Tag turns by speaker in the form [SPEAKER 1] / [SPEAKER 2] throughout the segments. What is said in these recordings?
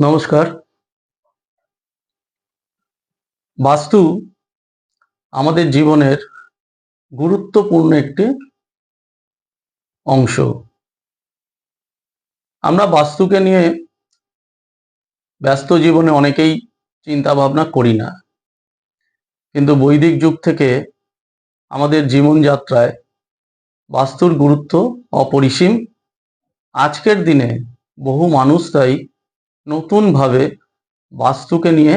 [SPEAKER 1] নমস্কার। বাস্তু আমাদের জীবনের গুরুত্বপূর্ণ একটি অংশ। আমরা বাস্তুকে নিয়ে ব্যস্ত জীবনে অনেকেই চিন্তা ভাবনা করি না। কিন্তু বৈদিক যুগ থেকে আমাদের জীবনযাত্রায় বাস্তুর গুরুত্ব অপরিসীম। আজকের দিনে বহু মানুষ তাই নতুনভাবে বাস্তুকে নিয়ে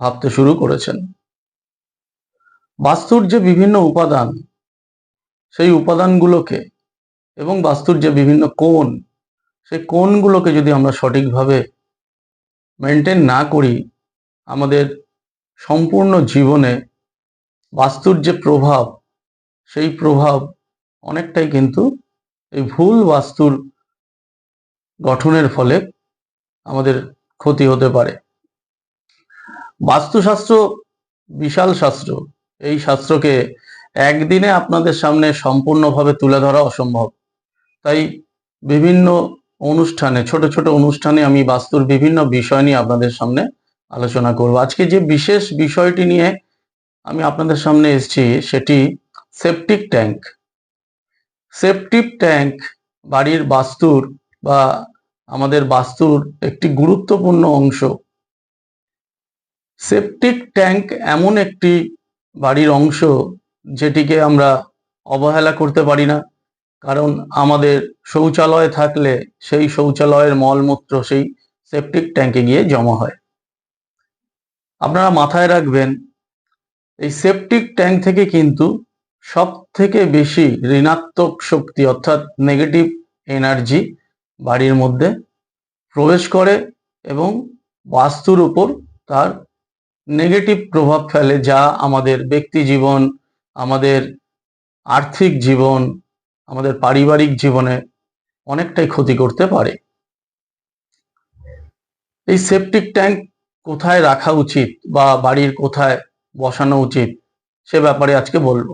[SPEAKER 1] ভাবতে শুরু করেছেন। বাস্তুর যে বিভিন্ন উপাদান, সেই উপাদানগুলোকে এবং বাস্তুর যে বিভিন্ন কোণ, সেই কোণগুলোকে যদি আমরা সঠিকভাবে মেনটেন না করি, আমাদের সম্পূর্ণ জীবনে বাস্তুর যে প্রভাব, সেই প্রভাব অনেকটাই কিন্তু এই ভুল বাস্তুর গঠনের ফলে আমাদের ক্ষতি হতে পারে। বাস্তুশাস্ত্র বিশাল শাস্ত্র। এই শাস্ত্রকে একদিনে আপনাদের সামনে সম্পূর্ণভাবে তুলে ধরা অসম্ভব। তাই বিভিন্ন অনুষ্ঠানে, ছোট ছোট অনুষ্ঠানে আমি বাস্তুর বিভিন্ন বিষয় নিয়ে আপনাদের সামনে আলোচনা করব। আজকে যে বিশেষ বিষয়টি নিয়ে আমি আপনাদের সামনে এসেছি, সেটি সেপটিক ট্যাঙ্ক। সেপটিক ট্যাঙ্ক বাড়ির বাস্তুর বা আমাদের বাস্তুর একটি গুরুত্বপূর্ণ অংশ। সেপটিক ট্যাঙ্ক এমন একটি বাড়ির অংশ যেটিকে আমরা অবহেলা করতে পারি না, কারণ আমাদের শৌচালয় থাকলে সেই শৌচালয়ের মলমূত্র সেই সেপটিক ট্যাঙ্কে গিয়ে জমা হয়। আপনারা মাথায় রাখবেন, এই সেপটিক ট্যাঙ্ক থেকে কিন্তু সব থেকে বেশি ঋণাত্মক শক্তি অর্থাৎ নেগেটিভ এনার্জি বাড়ির মধ্যে প্রবেশ করে এবং বাস্তুর উপর তার নেগেটিভ প্রভাব ফেলে, যা আমাদের ব্যক্তি জীবন, আমাদের আর্থিক জীবন, আমাদের পারিবারিক জীবনে অনেকটাই ক্ষতি করতে পারে। এই সেপটিক ট্যাঙ্ক কোথায় রাখা উচিত বা বাড়ির কোথায় বসানো উচিত সে ব্যাপারে আজকে বলব।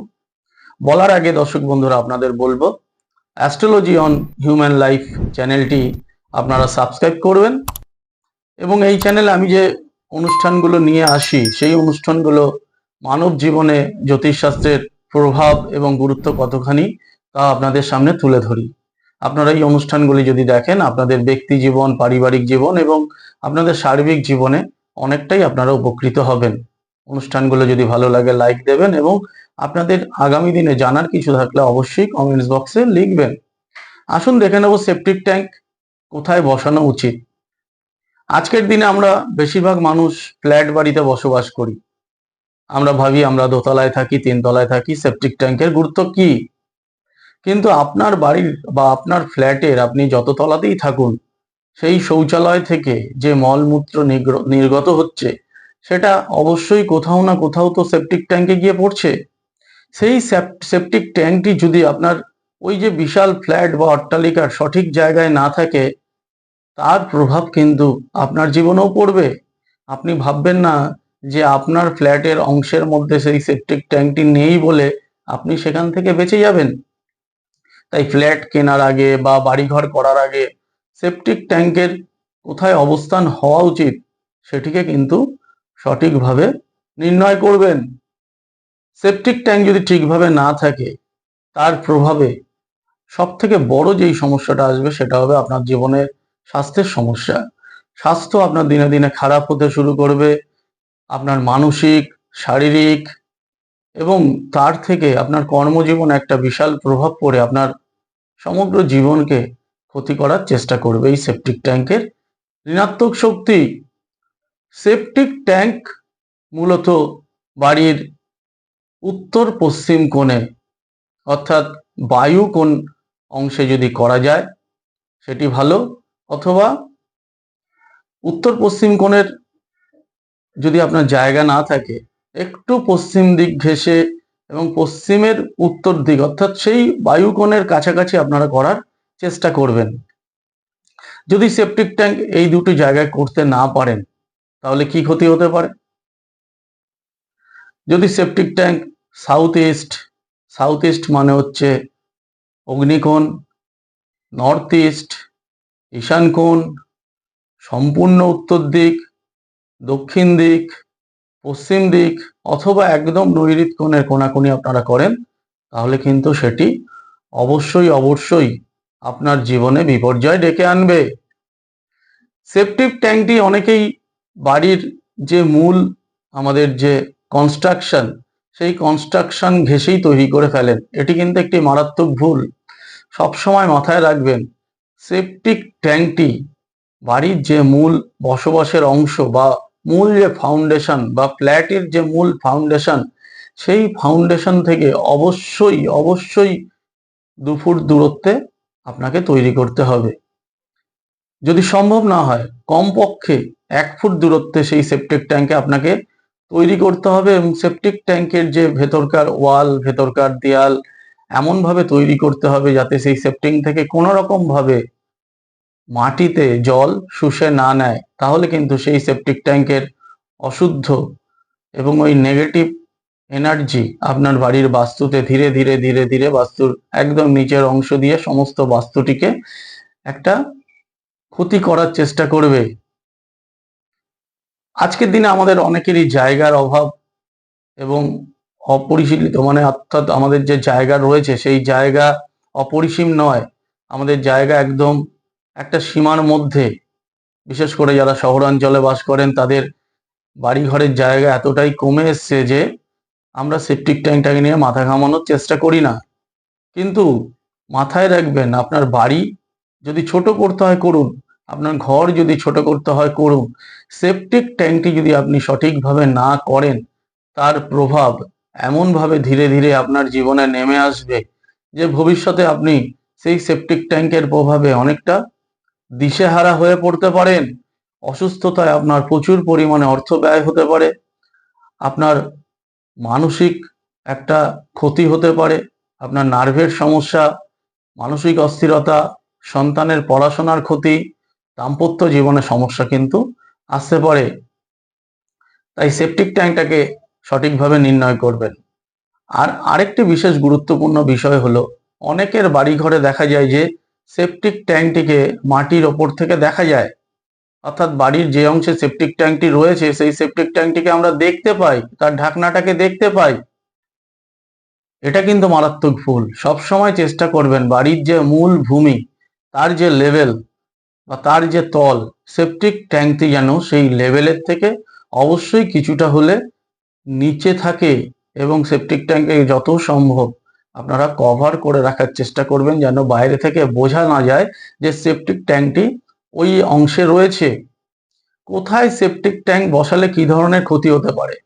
[SPEAKER 1] বলার আগে দর্শক বন্ধুরা আপনাদের বলব অ্যাস্ট্রোলজি অন হিউম্যান লাইফ চ্যানেলটি আপনারা সাবস্ক্রাইব করবেন। এবং এই চ্যানেলে আমি যে অনুষ্ঠানগুলো নিয়ে আসি, সেই অনুষ্ঠানগুলো মানব জীবনে জ্যোতিষশাস্ত্রের প্রভাব এবং গুরুত্ব কতখানি তা আপনাদের সামনে তুলে ধরি। আপনারা এই অনুষ্ঠানগুলি যদি দেখেন, আপনাদের ব্যক্তি জীবন, পারিবারিক জীবন এবং আপনাদের সার্বিক জীবনে অনেকটাই আপনারা উপকৃত হবেন। অনুষ্ঠানগুলো যদি ভালো লাগে লাইক দেবেন এবং আপনাদের আগামী দিনে জানার কিছু থাকলে অবশ্যই কমেন্টস বক্সে লিখবেন। আসুন দেখে নেব সেপটিক ট্যাঙ্ক কোথায় বসানো উচিত। আজকের দিনে আমরা বেশিরভাগ মানুষ ফ্ল্যাট বাড়িতে বসবাস করি। আমরা ভাবি আমরা দোতলায় থাকি, তিনতলায় থাকি সেপটিক ট্যাঙ্কের গুরুত্ব কি? কিন্তু আপনার বাড়ির বা আপনার ফ্ল্যাটের আপনি যত তলাতেই থাকুন, সেই শৌচালয় থেকে যে মলমূত্র নির্গত হচ্ছে, সেটা অবশ্যই কোথাও না কোথাও তো সেপটিক ট্যাঙ্কে গিয়ে পড়ছে। সেই সেপটিক ট্যাঙ্কটি যদি আপনার ওই যে বিশাল ফ্ল্যাট বা অট্টালিকার সঠিক জায়গায় না থাকে, তার প্রভাব কিন্তু আপনার জীবনেও পড়বে। আপনি ভাববেন না যে আপনার ফ্ল্যাটের অংশের মধ্যে সেই সেপটিক ট্যাঙ্কটি নেই বলে আপনি সেখান থেকে বেঁচে যাবেন। তাই ফ্ল্যাট কেনার আগে বা বাড়িঘর করার আগে সেপটিক ট্যাঙ্কের কোথায় অবস্থান হওয়া উচিত, সেটিকে কিন্তু সঠিকভাবে নির্ণয় করবেন। সেপটিক ট্যাঙ্ক যদি ঠিকভাবে না থাকে, তার প্রভাবে সব থেকে বড় যেই সমস্যাটা আসবে সেটা হবে আপনার জীবনের স্বাস্থ্যের সমস্যা। স্বাস্থ্য আপনার দিনে দিনে খারাপ হতে শুরু করবে, আপনার মানসিক, শারীরিক এবং তার থেকে আপনার কর্মজীবন একটা বিশাল প্রভাব পড়ে আপনার সমগ্র জীবনকে ক্ষতি করার চেষ্টা করবে এই সেপটিক ট্যাঙ্কের ঋণাত্মক শক্তি সেপটিক ট্যাঙ্ক মূলত বাড়ির উত্তর পশ্চিম কোণে, অর্থাৎ বায়ু কোণ অংশে যদি করা যায়, সেটি ভালো। অথবা উত্তর পশ্চিম কোণের যদি আপনার জায়গা না থাকে, একটু পশ্চিম দিক ঘেঁষে এবং পশ্চিমের উত্তর দিক, অর্থাৎ সেই বায়ুকোণের কাছাকাছি আপনারা করার চেষ্টা করবেন। যদি সেপটিক ট্যাঙ্ক এই দুটি জায়গায় করতে না পারেন, তাহলে কি ক্ষতি হতে পারে? যদি septic tank south east south east মানে হচ্ছে অগ্নিকোণ নর্থ ইস্ট ঈশান কোণ, সম্পূর্ণ উত্তর দিক, দক্ষিণ দিক, পশ্চিম দিক অথবা একদম নৈরিত কোণের কোনাকুনি আপনারা করেন, তাহলে কিন্তু সেটি অবশ্যই অবশ্যই আপনার জীবনে বিপর্যয় ডেকে আনবে। সেপটিক ট্যাঙ্কটি অনেকেই বাড়ির যে মূল, আমাদের যে কনস্ট্রাকশন সেই কনস্ট্রাকশন ঘেঁষেই তৈরি করে ফেলেন। এটি কিন্তু একটি মারাত্মক ভুল। সবসময় মাথায় রাখবেন সেপটিক ট্যাঙ্কটি বাড়ির যে মূল বসবাসের অংশ বা মূল যে ফাউন্ডেশন বা ফ্ল্যাটের যে মূল ফাউন্ডেশন সেই ফাউন্ডেশন থেকে অবশ্যই অবশ্যই দু ফুট দূরত্বে আপনাকে তৈরি করতে হবে। যদি সম্ভব না হয়, কমপক্ষে এক ফুট দূরত্বে সেই সেপটিক ট্যাঙ্কে আপনাকে তৈরি করতে হবে এবং সেপটিক ট্যাঙ্কের যে ভেতরকার ওয়াল, ভেতরকার দেয়াল, এমনভাবে তৈরি করতে হবে যাতে সেই সেপটিং থেকে কোনো রকম ভাবে মাটিতে জল শুষে না নেয়। তাহলে কিন্তু সেই সেপটিক ট্যাঙ্কের অশুদ্ধ এবং ওই নেগেটিভ এনার্জি আপনার বাড়ির বাস্তুতে ধীরে ধীরে ধীরে ধীরে বাস্তুর একদম নিচের অংশ দিয়ে সমস্ত বাস্তুটিকে একটা ক্ষতি করার চেষ্টা করবে। আজকের দিনে আমাদের অনেকেরই জায়গার অভাব এবং অপরিশীলিত মানে অর্থাৎ আমাদের যে জায়গা রয়েছে, সেই জায়গা অপরিসীম নয়। আমাদের জায়গা একদম একটা সীমার মধ্যে। বিশেষ করে যারা শহরাঞ্চলে বাস করেন, তাদের বাড়িঘরের জায়গা এতটাই কমে এসছে যে আমরা সেপটিক ট্যাঙ্কটাকে নিয়ে মাথা ঘামানোর চেষ্টা করি না। কিন্তু মাথায় রাখবেন, আপনার বাড়ি যদি ছোট করতে হয়, করুন। আপনার ঘর যদি ছোট করতে হয়, করুন। সেপটিক ট্যাঙ্কটি যদি আপনি সঠিকভাবে না করেন, তার প্রভাব এমনভাবে ধীরে ধীরে আপনার জীবনে নেমে আসবে যে ভবিষ্যতে আপনি সেই সেপটিক ট্যাঙ্কের প্রভাবে অনেকটা দিশেহারা হয়ে পড়তে পারেন। অসুস্থতায় আপনার প্রচুর পরিমাণে অর্থ ব্যয় হতে পারে। আপনার মানসিক একটা ক্ষতি হতে পারে। আপনার নার্ভের সমস্যা, মানসিক অস্থিরতা, সন্তানের পড়াশোনার ক্ষতি দাম্পত্য জীবনে সমস্যা কিন্তু আসতে পারে। তাই সেপটিক ট্যাঙ্কটাকে সঠিকভাবে নির্ণয় করবেন। আর আরেকটি বিশেষ গুরুত্বপূর্ণ বিষয় হলো, অনেকের বাড়ি ঘরে দেখা যায় যে সেপটিক ট্যাঙ্কটিকে মাটির ওপর থেকে দেখা যায়। অর্থাৎ বাড়ির যে অংশে সেপটিক ট্যাঙ্কটি রয়েছে, সেই সেপটিক ট্যাঙ্কটিকে আমরা দেখতে পাই, তার ঢাকনাটাকে দেখতে পাই। এটা কিন্তু মারাত্মক ভুল। সবসময় চেষ্টা করবেন বাড়ির যে মূল ভূমি, তার যে লেভেল বা তার যে তল সেপটিক ট্যাঙ্কটি যেন সেই লেভেলের থেকে অবশ্যই কিছুটা হলে নিচে থাকে এবং সেপটিক ট্যাঙ্কে যত সম্ভব আপনারা কভার করে রাখার চেষ্টা করবেন যেন বাইরে থেকে বোঝা না যায় যে সেপটিক ট্যাঙ্কটি ওই অংশে রয়েছে। কোথায় সেপটিক ট্যাঙ্ক বসালে কি ধরনের ক্ষতি হতে পারে?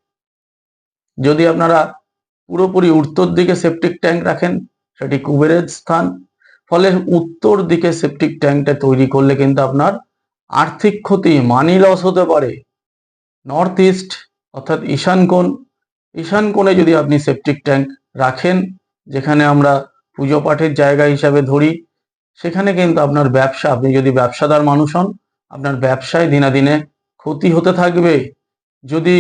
[SPEAKER 1] যদি আপনারা পুরোপুরি উত্তর দিকে সেপটিক ট্যাঙ্ক রাখেন, সেটি কুবেরের স্থান ফলে উত্তর দিকে সেপটিক ট্যাঙ্কটা তৈরি করলে কিন্তু আপনার আর্থিক ক্ষতি মানি লস হতে পারে। নর্থ ইস্ট অর্থাৎ ঈশান কোণ ঈশান কোণে যদি আপনি সেপটিক ট্যাঙ্ক রাখেন, যেখানে আমরা পুজো পাঠের জায়গা হিসাবে ধরি, সেখানে কিন্তু আপনার ব্যবসা, আপনি যদি ব্যবসাদার মানুষ হন, আপনার ব্যবসায় দিনাদিনে ক্ষতি হতে থাকবে। যদি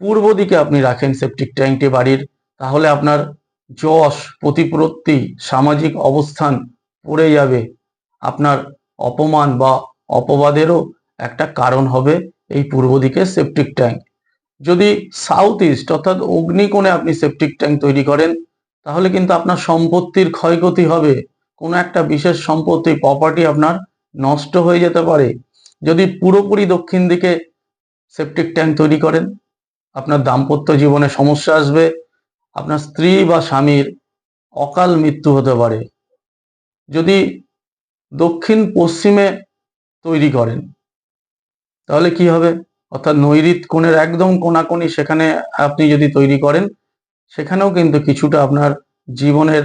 [SPEAKER 1] পূর্ব দিকে আপনি রাখেন সেপটিক ট্যাঙ্কটি বাড়ির, তাহলে আপনার যশ প্রতিপত্তি, সামাজিক অবস্থান পড়ে যাবে। আপনার অপমান বা অপবাদেরও একটা কারণ হবে এই পূর্ব দিকে সেপটিক ট্যাঙ্ক যদি সাউথ ইস্ট অর্থাৎ অগ্নিকোণে আপনি সেপটিক ট্যাঙ্ক তৈরি করেন, তাহলে কিন্তু আপনার সম্পত্তির ক্ষয়ক্ষতি হবে। কোনো একটা বিশেষ সম্পত্তি প্রপার্টি আপনার নষ্ট হয়ে যেতে পারে। যদি পুরোপুরি দক্ষিণ দিকে সেপটিক ট্যাঙ্ক তৈরি করেন, আপনার দাম্পত্য জীবনে সমস্যা আসবে। আপনার স্ত্রী বা স্বামীর অকাল মৃত্যু হতে পারে। যদি দক্ষিণ পশ্চিমে তৈরি করেন, তাহলে কি হবে? অর্থাৎ নৈরিত কোণের একদম কোনাকুনি সেখানে আপনি যদি তৈরি করেন, সেখানেও কিন্তু কিছুটা আপনার জীবনের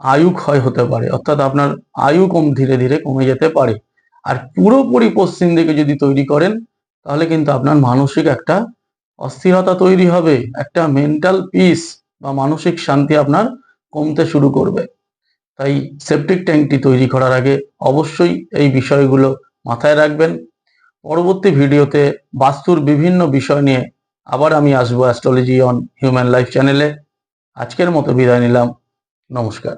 [SPEAKER 1] আয়ু ক্ষয় হতে পারে। অর্থাৎ আপনার আয়ু কম ধীরে ধীরে কমে যেতে পারে। আর পুরোপুরি পশ্চিম দিকে যদি তৈরি করেন, তাহলে কিন্তু আপনার মানসিক একটা অস্থিরতা তৈরি হবে, একটা মেন্টাল পিস বা মানসিক শান্তি আপনার কমতে শুরু করবে। তাই সেপটিক ট্যাঙ্কটি তৈরি করার আগে অবশ্যই এই বিষয়গুলো মাথায় রাখবেন। পরবর্তী ভিডিওতে বাস্তুর বিভিন্ন বিষয় নিয়ে আবার আমি আসব অ্যাস্ট্রোলজি অন হিউম্যান লাইফ চ্যানেলে আজকের মতো বিদায় নিলাম। নমস্কার।